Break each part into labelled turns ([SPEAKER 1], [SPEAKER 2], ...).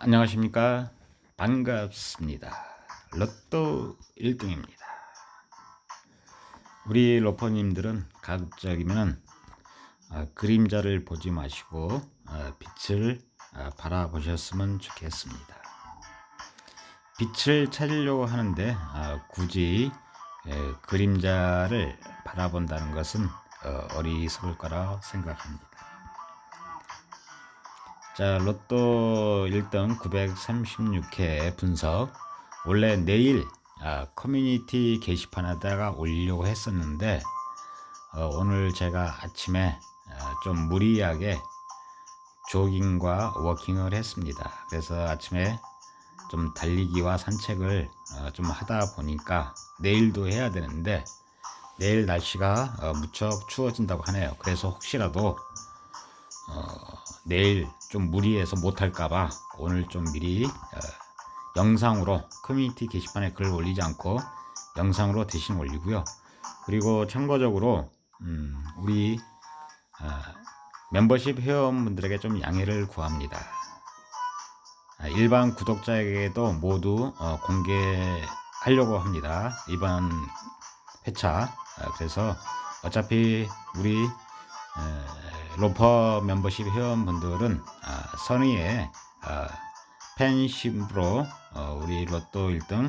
[SPEAKER 1] 안녕하십니까? 반갑습니다. 로또 1등입니다. 우리 로퍼님들은 가급적이면 아, 그림자를 보지 마시고 아, 빛을 아, 바라보셨으면 좋겠습니다. 빛을 찾으려고 하는데 아, 굳이 에, 그림자를 바라본다는 것은 어, 어리석을 거라 생각합니다 자, 로또 1등 936회 분석. 원래 내일 아, 커뮤니티 게시판에다가 올리려고 했었는데 어, 오늘 제가 아침에 아, 좀 무리하게 조깅과 워킹을 했습니다. 그래서 아침에 좀 달리기와 산책을 어, 좀 하다 보니까 내일도 해야 되는데 내일 날씨가 어, 무척 추워진다고 하네요. 그래서 혹시라도 어, 내일 좀 무리해서 못할까봐 오늘 좀 미리 어, 영상으로 커뮤니티 게시판에 글을 올리지 않고 영상으로 대신 올리고요. 그리고 참고적으로 음, 우리 어, 멤버십 회원분들에게 좀 양해를 구합니다. 아, 일반 구독자에게도 모두 어, 공개하려고 합니다. 이번 회차. 아, 그래서 어차피 우리 에, 로퍼 멤버십 회원분들은 아, 선의의 아, 팬심으로 어, 우리 로또 1등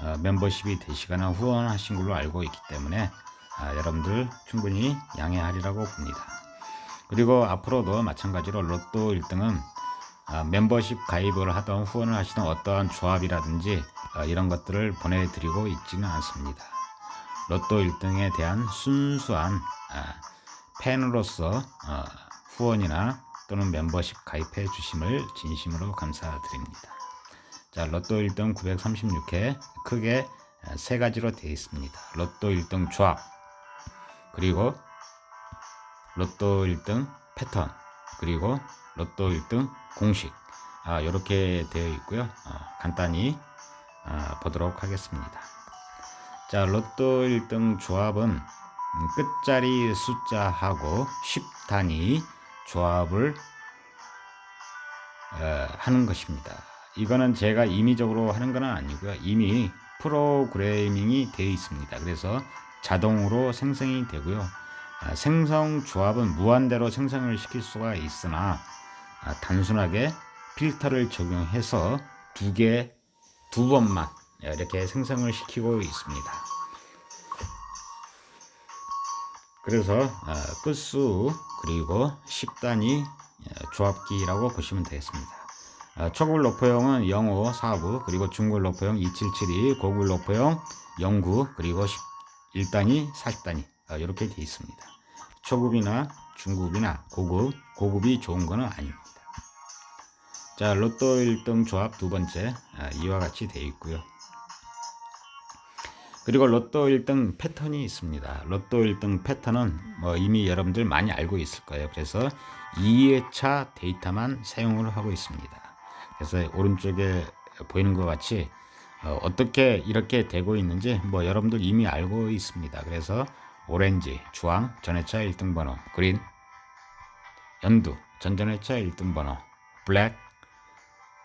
[SPEAKER 1] 어, 멤버십이 되시거나 후원하신 걸로 알고 있기 때문에 아, 여러분들 충분히 양해하리라고 봅니다. 그리고 앞으로도 마찬가지로 로또 1등은 아, 멤버십 가입을 하던 후원을 하시던 어떠한 조합이라든지 어, 이런 것들을 보내드리고 있지는 않습니다. 로또 1등에 대한 순수한 아, 팬으로서 어, 후원이나 또는 멤버십 가입해 주심을 진심으로 감사드립니다. 자, 로또 1등 936회 크게 세 가지로 되어 있습니다. 로또 1등 조합, 그리고 로또 1등 패턴, 그리고 로또 1등 공식. 아, 이렇게 되어 있고요. 어, 간단히 아, 보도록 하겠습니다. 자, 로또 1등 조합은 끝자리 숫자하고 10단위 조합을 어, 하는 것입니다. 이거는 제가 임의적으로 하는 건 아니고요. 이미 프로그래밍이 되어 있습니다. 그래서 자동으로 생성이 되고요. 아, 생성 조합은 무한대로 생성을 시킬 수가 있으나 아, 단순하게 필터를 적용해서 두 개, 두 번만 이렇게 생성을 시키고 있습니다. 그래서 어, 끝수 그리고 10단위 어, 조합기라고 보시면 되겠습니다. 어, 초급 로퍼형은 05, 4부 그리고 중급 로퍼형 2772, 고급 로퍼형 09 그리고 11단위, 40단위 이렇게 되어 있습니다. 초급이나 중급이나 고급, 고급이 좋은 것은 아닙니다. 자, 로또 1등 조합 두 번째 이와 같이 되어 있고요. 그리고 로또 1등 패턴이 있습니다. 로또 1등 패턴은 뭐 이미 여러분들 많이 알고 있을 거예요. 그래서 2회차 데이터만 사용을 하고 있습니다. 그래서 오른쪽에 보이는 것 같이 어, 떻게 이렇게 되고 있는지 뭐 여러분들 이미 알고 있습니다. 그래서 오렌지, 주황, 전회차 1등 번호, 그린, 연두, 전전회차 1등 번호, 블랙,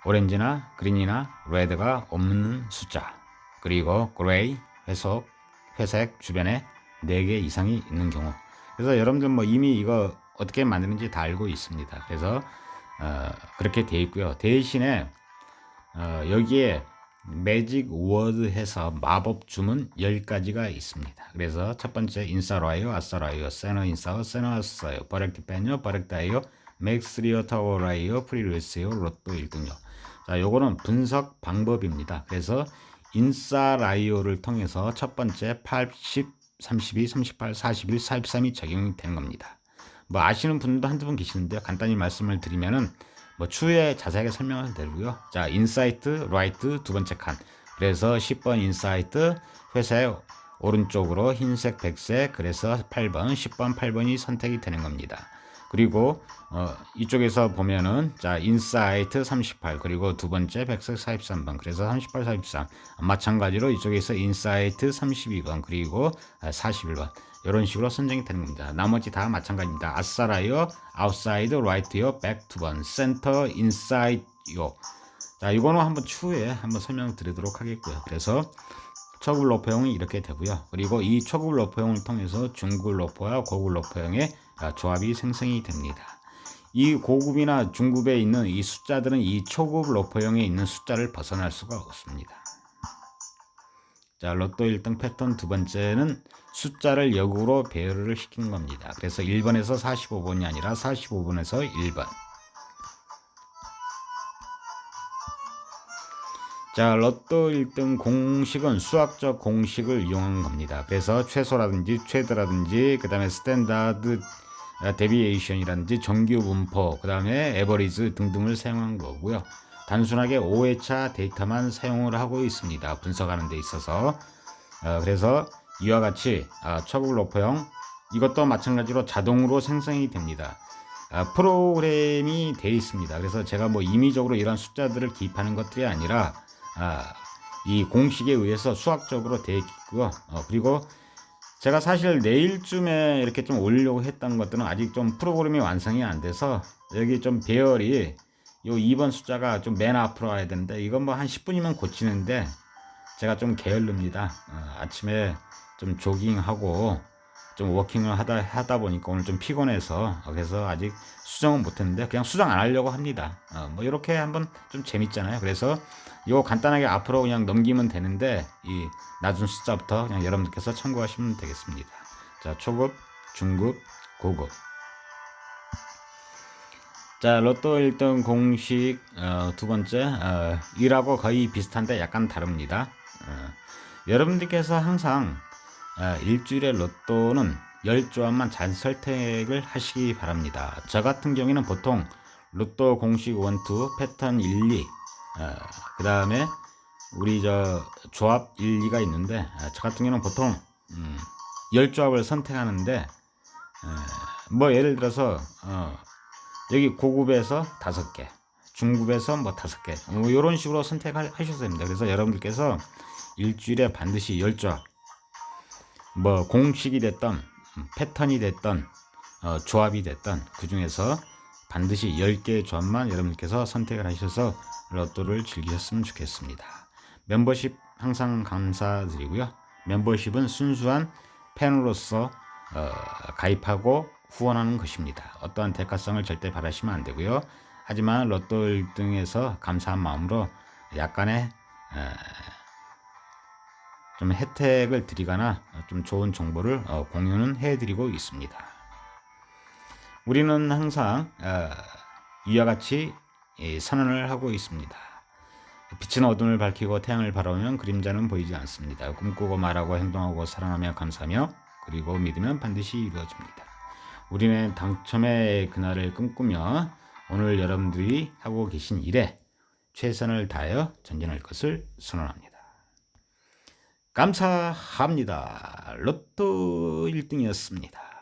[SPEAKER 1] 오렌지나 그린이나 레드가 없는 숫자, 그리고 그레이, 회석, 회색 주변에 4개 이상이 있는 경우. 그래서 여러분들 뭐 이미 이거 어떻게 만드는지 다 알고 있습니다. 그래서 어, 그렇게 되어 있고요. 대신에 어, 여기에 매직 워드 해서 마법 주문 10가지가 있습니다. 그래서 첫 번째 인사라이어, 아싸라이어, 세너 인사어, 세너 아싸요, 버렉트 페뇨, 버렉다이어, 맥스리어 타워라이어, 프리루스요, 로또 1등요. 자, 요거는 분석 방법입니다. 그래서 인사라이오를 통해서 첫 번째 80, 32, 38, 41, 43이 적용이 되는 겁니다. 뭐 아시는 분도 한두 분 계시는데요. 간단히 말씀을 드리면은 뭐 추후에 자세하게 설명을 드리고요. 자, 인사이트, 라이트 두 번째 칸. 그래서 10번 인사이트 회사의 오른쪽으로 흰색, 백색, 그래서 8번, 10번, 8번이 선택이 되는 겁니다. 그리고 어, 이쪽에서 보면은 자 인사이트 38 그리고 두 번째 백색 43번 그래서 38 43 마찬가지로 이쪽에서 인사이트 32번 그리고 41번 이런 식으로 선정이 되는 겁니다. 나머지 다 마찬가지입니다. 아싸라이어 아웃사이드 라이트요 백두번 센터 인사이드요 자, 이거는 한번 추후에 한번 설명드리도록 하겠고요. 그래서 초급 로퍼형이 이렇게 되고요. 그리고 이 초급 로퍼형을 통해서 중급 로퍼와 고급 로퍼형의 아, 조합이 생성이 됩니다. 이 고급이나 중급에 있는 이 숫자들은 이 초급 로퍼형에 있는 숫자를 벗어날 수가 없습니다. 자, 로또 1등 패턴 두 번째는 숫자를 역으로 배열을 시킨 겁니다. 그래서 1번에서 45번이 아니라 45번에서 1번. 자, 로또 1등 공식은 수학적 공식을 이용한 겁니다. 그래서 최소라든지 최대라든지 그 다음에 스탠다드 데비에이션이라든지 정규 분포, 그 다음에 에버리즈 등등을 사용한 거고요. 단순하게 5회차 데이터만 사용을 하고 있습니다. 분석하는 데 있어서. 어, 그래서 이와 같이 어, 초급 로퍼형 이것도 마찬가지로 자동으로 생성이 됩니다. 아, 프로그램이 되어 있습니다. 그래서 제가 뭐 임의적으로 이런 숫자들을 기입하는 것들이 아니라 아, 이 공식에 의해서 수학적으로 되어 있고요. 어, 그리고 제가 사실 내일쯤에 이렇게 좀 올리려고 했던 것들은 아직 좀 프로그램이 완성이 안 돼서 여기 좀 배열이 요 2번 숫자가 좀 맨 앞으로 와야 되는데 이건 뭐 한 10분이면 고치는데 제가 좀 게을릅니다. 어, 아침에 좀 조깅하고 좀 워킹을 하다 하다 보니까 오늘 좀 피곤해서 그래서 아직 수정은 못했는데 그냥 수정 안 하려고 합니다. 어, 뭐 이렇게 한번 좀 재밌잖아요. 그래서 이거 간단하게 앞으로 그냥 넘기면 되는데 이 낮은 숫자부터 그냥 여러분들께서 참고하시면 되겠습니다. 자 초급, 중급, 고급. 자 로또 1등 공식 어, 두 번째 어, 1하고 거의 비슷한데 약간 다릅니다. 어, 여러분들께서 항상 어, 일주일에 로또는 10조합만 잘 선택을 하시기 바랍니다. 저 같은 경우에는 보통 로또 공식 1, 2, 패턴 1, 2, 어, 그 다음에 우리 저 조합 1, 2가 있는데 어, 저 같은 경우는 보통 음, 10조합을 선택하는데 어, 뭐 예를 들어서 어, 여기 고급에서 다섯 개, 중급에서 뭐 다섯 개, 뭐 이런 식으로 선택하셔도 됩니다. 그래서 여러분들께서 일주일에 반드시 열조합, 뭐 공식이 됐던 패턴이 됐던 어, 조합이 됐던 그 중에서 반드시 10개의 조합만 여러분께서 선택을 하셔서 로또를 즐기셨으면 좋겠습니다. 멤버십 항상 감사드리고요. membership은 순수한 팬으로서 어, 가입하고 후원하는 것입니다. 어떠한 대가성을 절대 바라시면 안 되고요. 하지만 로또 1등에서 감사한 마음으로 약간의 에, 좀 혜택을 드리거나 좀 좋은 정보를 어, 공유는 해드리고 있습니다. 우리는 항상 어, 이와 같이 예, 선언을 하고 있습니다. 빛은 어둠을 밝히고 태양을 바라보면 그림자는 보이지 않습니다. 꿈꾸고 말하고 행동하고 사랑하며 감사하며 그리고 믿으면 반드시 이루어집니다. 우리는 당첨의 그날을 꿈꾸며 오늘 여러분들이 하고 계신 일에 최선을 다하여 전진할 것을 선언합니다. 감사합니다. 로또 1등이었습니다.